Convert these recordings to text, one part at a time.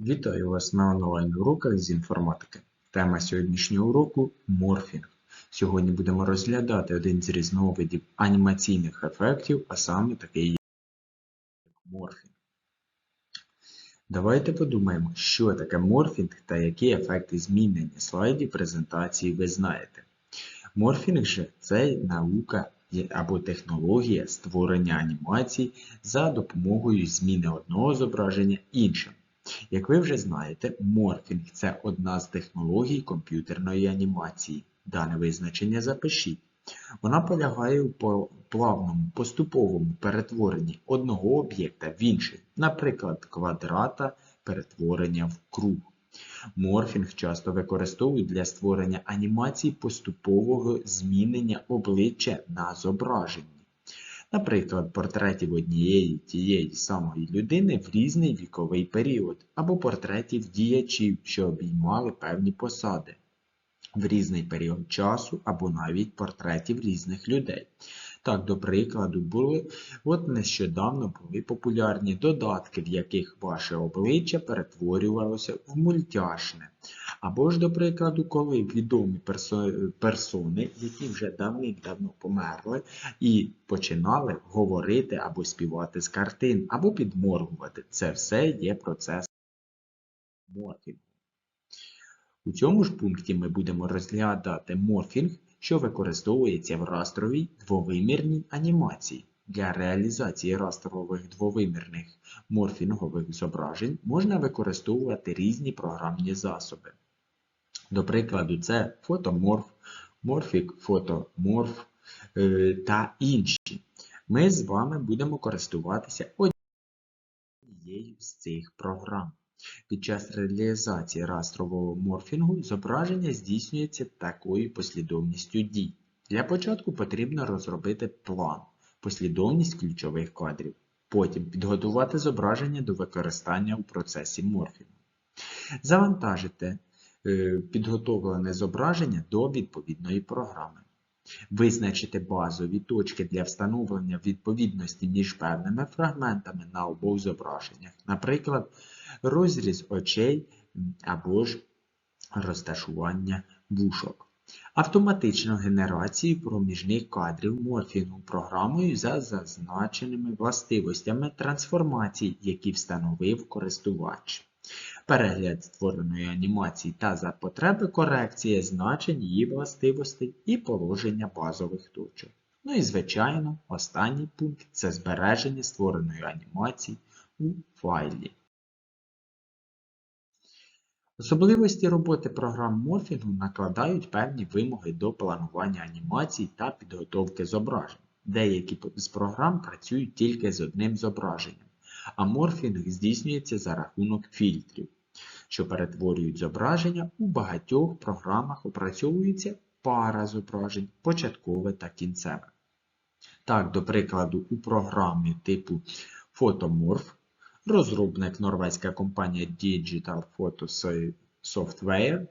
Вітаю вас на онлайн-уроках з інформатики. Тема сьогоднішнього уроку морфінг. Сьогодні будемо розглядати один з різновидів анімаційних ефектів, а саме такий як морфінг. Давайте подумаємо, що таке морфінг та які ефекти змінення слайдів презентації ви знаєте. Морфінг же це наука або технологія створення анімацій за допомогою зміни одного зображення іншим. Як ви вже знаєте, морфінг це одна з технологій комп'ютерної анімації. Дане визначення запишіть. Вона полягає у плавному поступовому перетворенні одного об'єкта в інший, наприклад, квадрата перетворення в круг. Морфінг часто використовують для створення анімацій поступового змінення обличчя на зображенні. Наприклад, портретів однієї тієї самої людини в різний віковий період, або портретів діячів, що обіймали певні посади в різний період часу, або навіть портретів різних людей. Так, до прикладу, були, от нещодавно були популярні додатки, в яких ваше обличчя перетворювалося в мультяшне. Або ж, до прикладу, коли відомі персо- персони, які вже давним-давно померли, і починали говорити або співати з картин, або підморгувати. Це все є процес морфінгу. У цьому ж пункті ми будемо розглядати морфінг, що використовується в растровій двовимірній анімації. Для реалізації растрових двовимірних морфінгових зображень можна використовувати різні програмні засоби. До прикладу, це фотоморф, морфік фотоморф е, та інші. Ми з вами будемо користуватися однією з цих програм. Під час реалізації растрового морфінгу зображення здійснюється такою послідовністю дій. Для початку потрібно розробити план, послідовність ключових кадрів. Потім підготувати зображення до використання у процесі морфінгу. Завантажити е, підготовлене зображення до відповідної програми. Визначити базові точки для встановлення відповідності між певними фрагментами на обох зображеннях, наприклад, розріз очей або ж розташування вушок. Автоматичну генерацію проміжних кадрів морфінгу програмою за зазначеними властивостями трансформацій, які встановив користувач. Перегляд створеної анімації та за потреби корекція значень її властивостей і положення базових точок. Ну і, звичайно, останній пункт це збереження створеної анімації у файлі. Особливості роботи програм морфінгу накладають певні вимоги до планування анімацій та підготовки зображень. Деякі з програм працюють тільки з одним зображенням, а морфінг здійснюється за рахунок фільтрів, що перетворюють зображення. У багатьох програмах опрацьовується пара зображень, початкове та кінцеве. Так, до прикладу, у програмі типу Photomorph розробник норвезька компанія Digital Photo Software,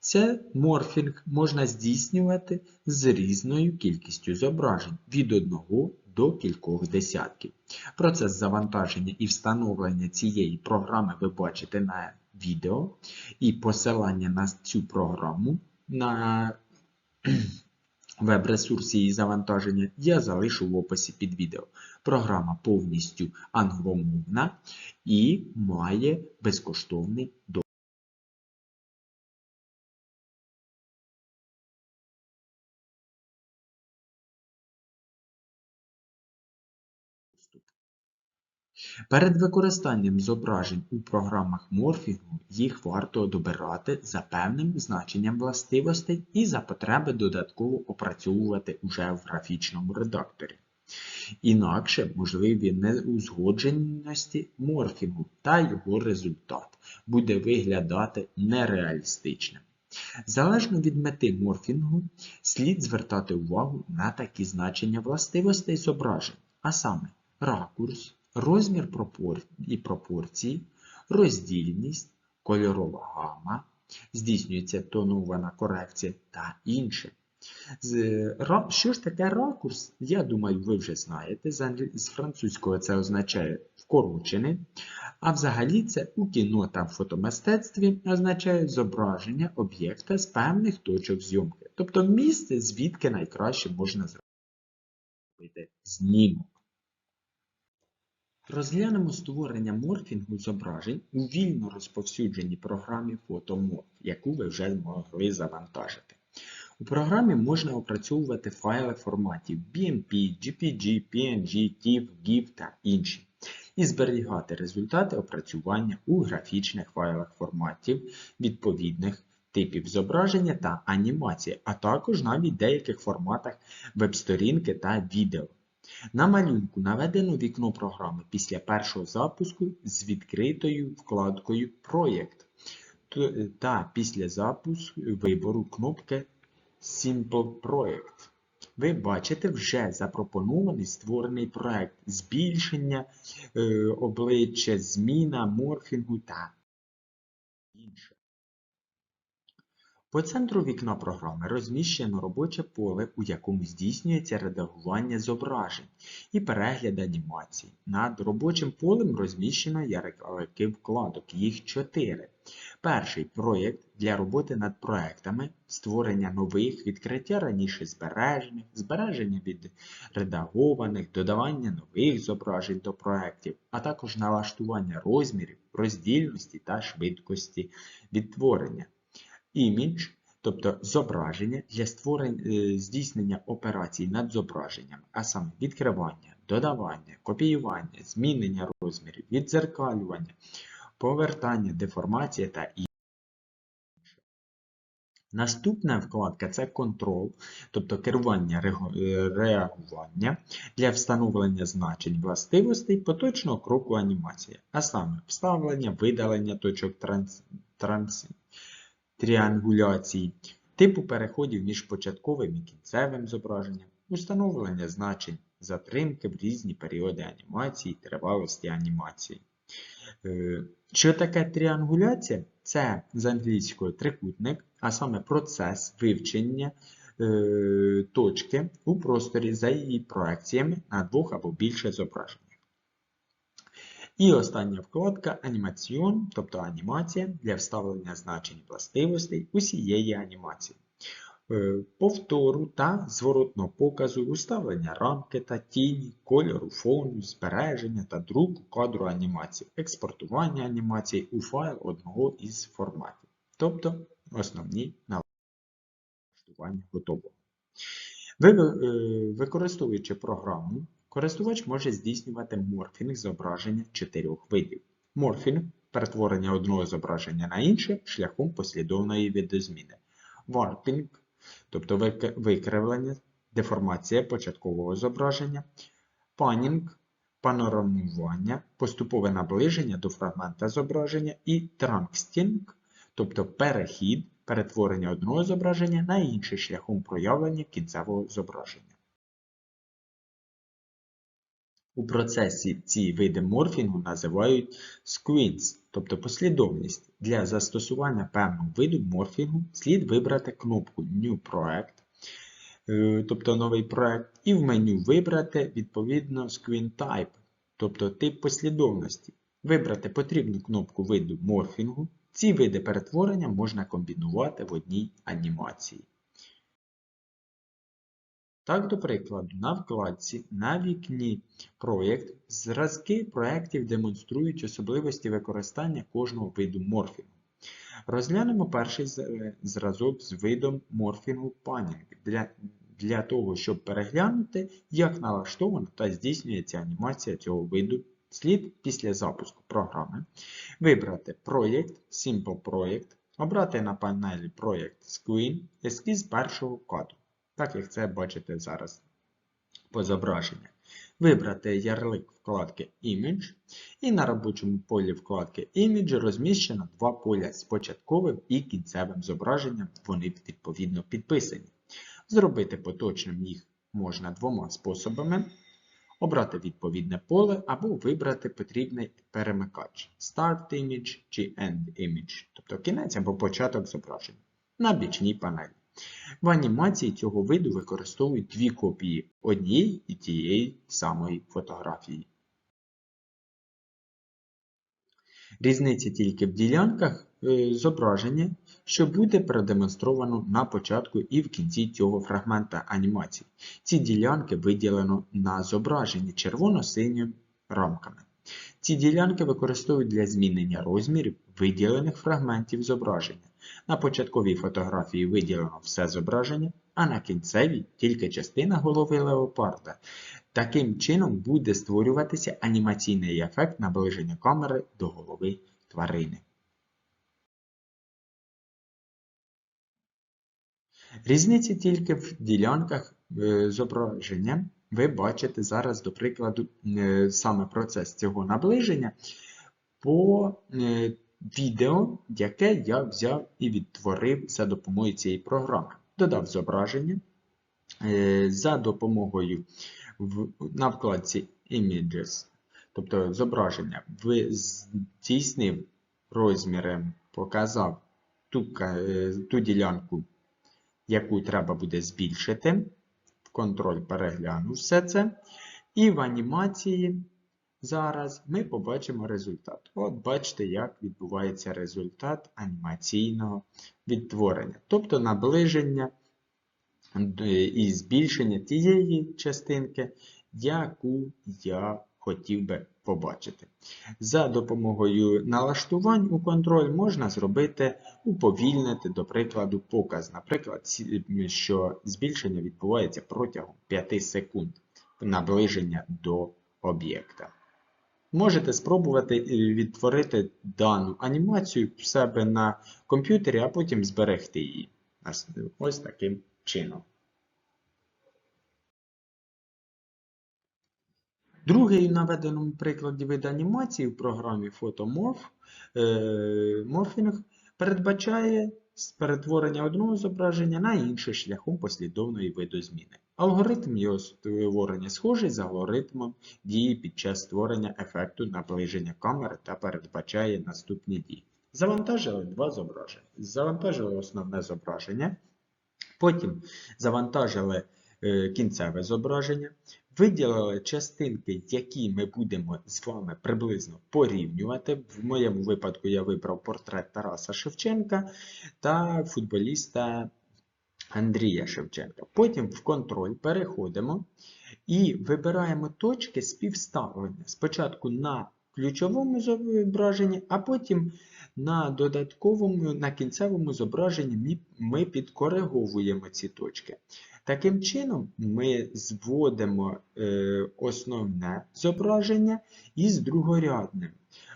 це морфінг можна здійснювати з різною кількістю зображень від одного до кількох десятків. Процес завантаження і встановлення цієї програми ви бачите на відео, і посилання на цю програму на веб-ресурсі її завантаження я залишу в описі під відео. Програма повністю англомовна і має безкоштовний доступ. Перед використанням зображень у програмах морфінгу їх варто добирати за певним значенням властивостей і за потреби додатково опрацьовувати уже в графічному редакторі. Інакше можливі неузгодженості морфінгу та його результат буде виглядати нереалістичним. Залежно від мети морфінгу, слід звертати увагу на такі значення властивостей зображень, а саме ракурс, розмір і пропорції, роздільність, кольорова гама, здійснюється тонована корекція та інше. Що ж таке ракурс? Я думаю, ви вже знаєте. З, французького це означає вкорочений. А взагалі це у кіно та фотомистецтві означає зображення об'єкта з певних точок зйомки. Тобто місце, звідки найкраще можна зробити знімок. Розглянемо створення морфінгу зображень у вільно розповсюдженій програмі PhotoMorph, яку ви вже змогли завантажити. У програмі можна опрацьовувати файли форматів BMP, JPG, PNG, TIFF, GIF та інші, і зберігати результати опрацювання у графічних файлах форматів відповідних типів зображення та анімації, а також навіть деяких форматах веб-сторінки та відео. На малюнку наведено вікно програми після першого запуску з відкритою вкладкою Проєкт та після запуску вибору кнопки Simple Project. Ви бачите вже запропонований створений проект збільшення е, обличчя, зміна морфінгу та інше. По центру вікна програми розміщено робоче поле, у якому здійснюється редагування зображень і перегляд анімацій. Над робочим полем розміщено ярлики вкладок, їх чотири. Перший проєкт для роботи над проектами, створення нових, відкриття раніше збережених, збереження від редагованих, додавання нових зображень до проєктів, а також налаштування розмірів, роздільності та швидкості відтворення. Імідж, тобто зображення для створення, е, здійснення операцій над зображенням, а саме відкривання, додавання, копіювання, змінення розмірів, віддзеркалювання, повертання, деформація та інше. Наступна вкладка це контрол, тобто керування е, реагування для встановлення значень властивостей поточного кроку анімації, а саме вставлення, видалення точок транс, транс, тріангуляції, типу переходів між початковим і кінцевим зображенням, установлення значень затримки в різні періоди анімації, тривалості анімації. Е, Що таке тріангуляція? Це з англійської трикутник, а саме процес вивчення е, точки у просторі за її проекціями на двох або більше зображеннях. І остання вкладка анімаціон, тобто анімація для вставлення значень властивостей усієї анімації. Е, Повтору та зворотного показу, уставлення рамки та тіні, кольору фону, збереження та друку кадру анімації, експортування анімації у файл одного із форматів. Тобто основні налаштування готового. Е, використовуючи програму, користувач може здійснювати морфінг зображення чотирьох видів. Морфінг перетворення одного зображення на інше шляхом послідовної видозміни. Варпінг, тобто викривлення, деформація початкового зображення. Панінг, панорамування, поступове наближення до фрагмента зображення і транкстінг, тобто перехід, перетворення одного зображення на інше шляхом проявлення кінцевого зображення. У процесі ці види морфінгу називають сквінс, тобто послідовність. Для застосування певного виду морфінгу слід вибрати кнопку New Project, е, тобто новий проект, і в меню вибрати відповідно Screen Type, тобто тип послідовності. Вибрати потрібну кнопку виду морфінгу. Ці види перетворення можна комбінувати в одній анімації. Так, до прикладу, на вкладці на вікні Проєкт зразки проєктів демонструють особливості використання кожного виду морфінгу. Розглянемо перший зразок з видом морфінгу панінг для, для того, щоб переглянути, як налаштована та здійснюється анімація цього виду. Слід після запуску програми вибрати Проєкт, Simple Project, обрати на панелі Проєкт Screen ескіз першого кадру, так як це бачите зараз по зображеннях. Вибрати ярлик вкладки Image і на робочому полі вкладки Image розміщено два поля з початковим і кінцевим зображенням, вони відповідно підписані. Зробити поточним їх можна двома способами. Обрати відповідне поле або вибрати потрібний перемикач Start Image чи End Image, тобто кінець або початок зображення на бічній панелі. В анімації цього виду використовують дві копії однієї і тієї самої фотографії. Різниця тільки в ділянках е, зображення, що буде продемонстровано на початку і в кінці цього фрагмента анімації. Ці ділянки виділено на зображенні червоно-синіми рамками. Ці ділянки використовують для змінення розмірів виділених фрагментів зображення. На початковій фотографії виділено все зображення, а на кінцевій тільки частина голови леопарда. Таким чином буде створюватися анімаційний ефект наближення камери до голови тварини. Різниця тільки в ділянках е, зображення. Ви бачите зараз, до прикладу, е, саме процес цього наближення по е, відео, яке я взяв і відтворив за допомогою цієї програми. Додав зображення за допомогою на вкладці Images, тобто зображення, здійснив розміри, показав ту, ту ділянку, яку треба буде збільшити. Контроль переглянув все це. І в анімації зараз ми побачимо результат. От бачите, як відбувається результат анімаційного відтворення. Тобто наближення і збільшення тієї частинки, яку я хотів би побачити. За допомогою налаштувань у контроль можна зробити, уповільнити, до прикладу, показ. Наприклад, що збільшення відбувається протягом 5 секунд наближення до об'єкта. Можете спробувати відтворити дану анімацію в себе на комп'ютері, а потім зберегти її. Ось таким чином. Другий у наведеному прикладі вид анімації в програмі Photomorph е, передбачає перетворення одного зображення на інше шляхом послідовної видозміни. Алгоритм його створення схожий з алгоритмом дії під час створення ефекту наближення камери та передбачає наступні дії. Завантажили два зображення. Завантажили основне зображення, потім завантажили е, кінцеве зображення, Виділили частинки, які ми будемо з вами приблизно порівнювати. В моєму випадку я вибрав портрет Тараса Шевченка та футболіста Андрія Шевченка. Потім в контроль переходимо і вибираємо точки співставлення. Спочатку на ключовому зображенні, а потім на додатковому, на кінцевому зображенні ми підкориговуємо ці точки. Таким чином, ми зводимо е, основне зображення із другорядним.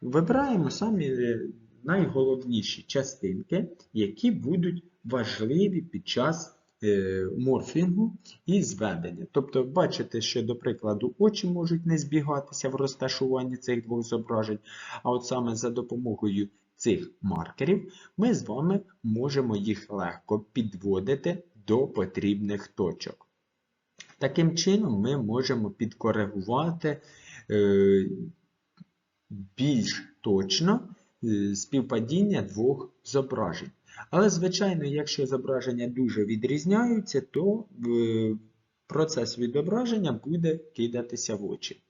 Вибираємо самі е, найголовніші частинки, які будуть важливі під час е, морфінгу і зведення. Тобто, бачите, що, до прикладу, очі можуть не збігатися в розташуванні цих двох зображень, а от саме за допомогою цих маркерів ми з вами можемо їх легко підводити до потрібних точок. Таким чином, ми можемо підкоригувати е, більш точно е, співпадіння двох зображень. Але, звичайно, якщо зображення дуже відрізняються, то е, процес відображення буде кидатися в очі.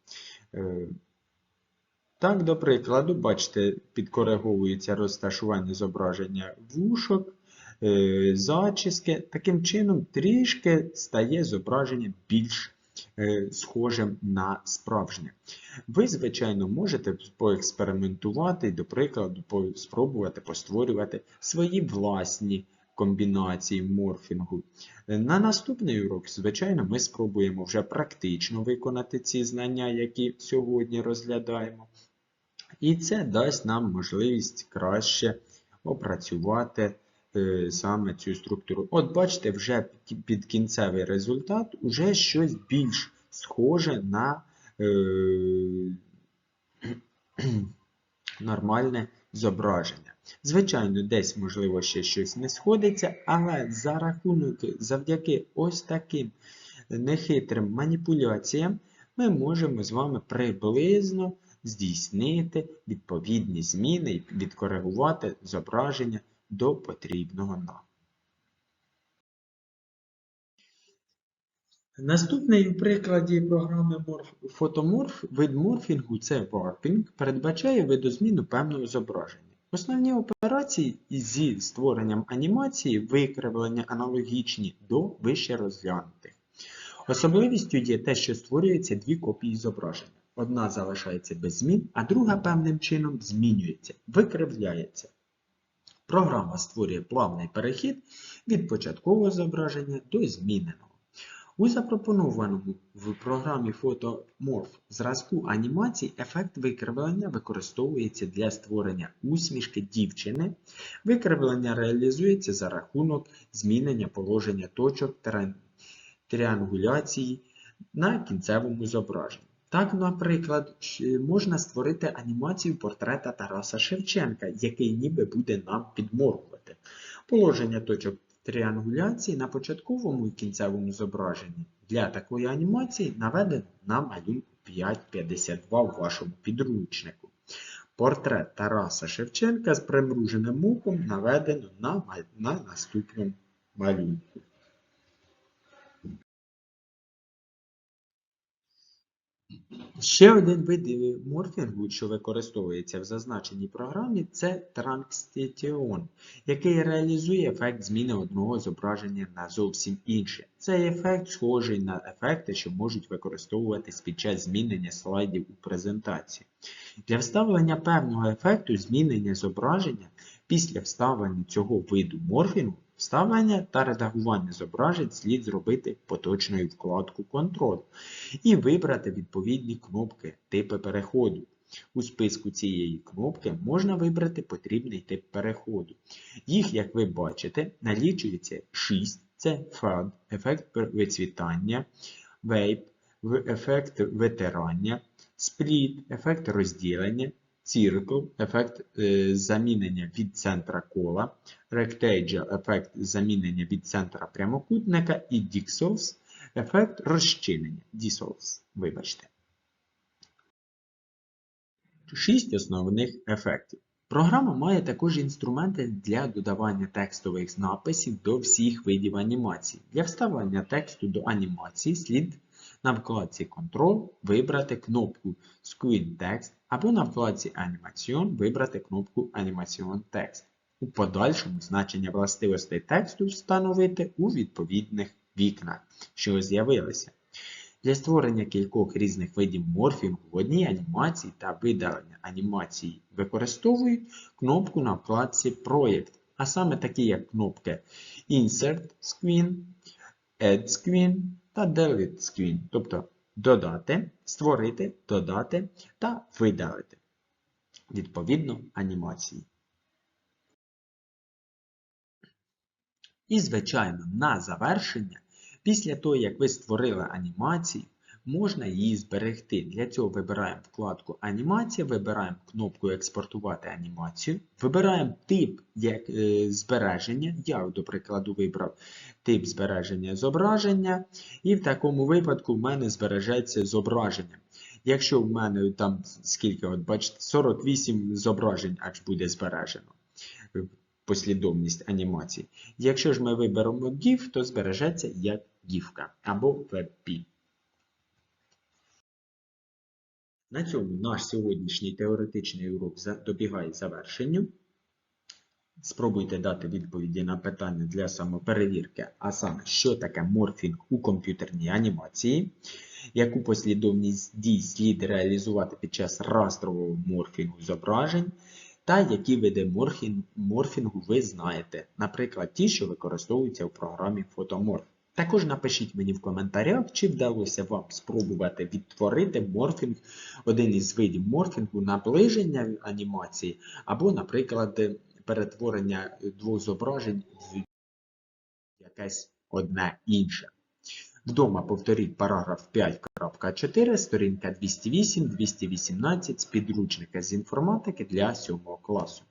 Так, до прикладу, бачите, підкориговується розташування зображення вушок, Е, зачіски. Таким чином, трішки стає зображення більш е, схожим на справжнє. Ви, звичайно, можете поекспериментувати, до прикладу, спробувати постворювати свої власні комбінації морфінгу. На наступний урок, звичайно, ми спробуємо вже практично виконати ці знання, які сьогодні розглядаємо. І це дасть нам можливість краще опрацювати саме цю структуру. От бачите, вже під кінцевий результат вже щось більш схоже на е, нормальне зображення. Звичайно, десь, можливо, ще щось не сходиться, але за рахунок, завдяки ось таким нехитрим маніпуляціям ми можемо з вами приблизно здійснити відповідні зміни і відкоригувати зображення до потрібного нам. Наступний у прикладі програми фотоморф вид морфінгу це warping, передбачає видозміну певного зображення. Основні операції зі створенням анімації викривлення аналогічні до вище розглянутих. Особливістю є те, що створюється дві копії зображення. Одна залишається без змін, а друга певним чином змінюється, викривляється. Програма створює плавний перехід від початкового зображення до зміненого. У запропонованому в програмі FotoMorph зразку анімацій ефект викривлення використовується для створення усмішки дівчини. Викривлення реалізується за рахунок змінення положення точок тріангуляції на кінцевому зображенні. Так, наприклад, можна створити анімацію портрета Тараса Шевченка, який ніби буде нам підморгувати. Положення точок тріангуляції на початковому і кінцевому зображенні. Для такої анімації наведено на малюнку 5.52 у вашому підручнику. Портрет Тараса Шевченка з примруженим оком наведено на, на наступному малюнку. Ще один вид е, морфінгу, що використовується в зазначеній програмі, це транскстіон, який реалізує ефект зміни одного зображення на зовсім інше. Цей ефект схожий на ефекти, що можуть використовуватись під час змінення слайдів у презентації. Для вставлення певного ефекту змінення зображення після вставлення цього виду морфінгу Вставлення та редагування зображень слід зробити поточною вкладку Контроль і вибрати відповідні кнопки типи переходу. У списку цієї кнопки можна вибрати потрібний тип переходу. Їх, як ви бачите, налічується 6. Це FAD, ефект вицвітання, Vape, ефект витирання, Split, ефект розділення, Circle, ефект е, замінення від центра кола, Rectangle, ефект замінення від центра прямокутника і Dissolve, ефект розчинення. Dissolve, вибачте. Шість основних ефектів. Програма має також інструменти для додавання текстових написів до всіх видів анімації. Для вставлення тексту до анімації слід на вкладці Control вибрати кнопку Screen Text або на вкладці Animation вибрати кнопку Animation Text. У подальшому значення властивостей тексту встановити у відповідних вікнах, що з'явилися. Для створення кількох різних видів морфінгу в одній анімації та видалення анімації використовують кнопку на вкладці Проєкт, а саме такі як кнопки Insert Screen, Add Screen та Delete Screen, тобто додати, створити, додати та видалити відповідно анімації. І, звичайно, на завершення, після того, як ви створили анімацію, можна її зберегти. Для цього вибираємо вкладку Анімація, вибираємо кнопку Експортувати анімацію, вибираємо тип як, е, збереження. Я, до прикладу, вибрав тип збереження зображення, і в такому випадку в мене збережеться зображення. Якщо в мене там скільки, от бачите, 48 зображень аж буде збережено послідовність анімацій. Якщо ж ми виберемо GIF, то збережеться як GIF або WebP. На цьому наш сьогоднішній теоретичний урок добігає завершенню. Спробуйте дати відповіді на питання для самоперевірки, а саме, що таке морфінг у комп'ютерній анімації, яку послідовність дій слід реалізувати під час растрового морфінгу зображень, та які види морфінгу ви знаєте, наприклад, ті, що використовуються в програмі Photomorph. Також напишіть мені в коментарях, чи вдалося вам спробувати відтворити морфінг, один із видів морфінгу, наближення анімації, або, наприклад, перетворення двох зображень в якесь одне інше. Вдома повторіть параграф 5.4, сторінка 208-218 з підручника з інформатики для 7 класу.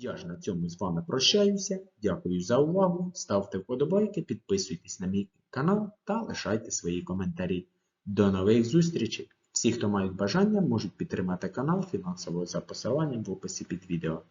Я ж на цьому з вами прощаюся. Дякую за увагу. Ставте вподобайки, підписуйтесь на мій канал та лишайте свої коментарі. До нових зустрічей! Всі, хто мають бажання, можуть підтримати канал фінансово за посиланням в описі під відео.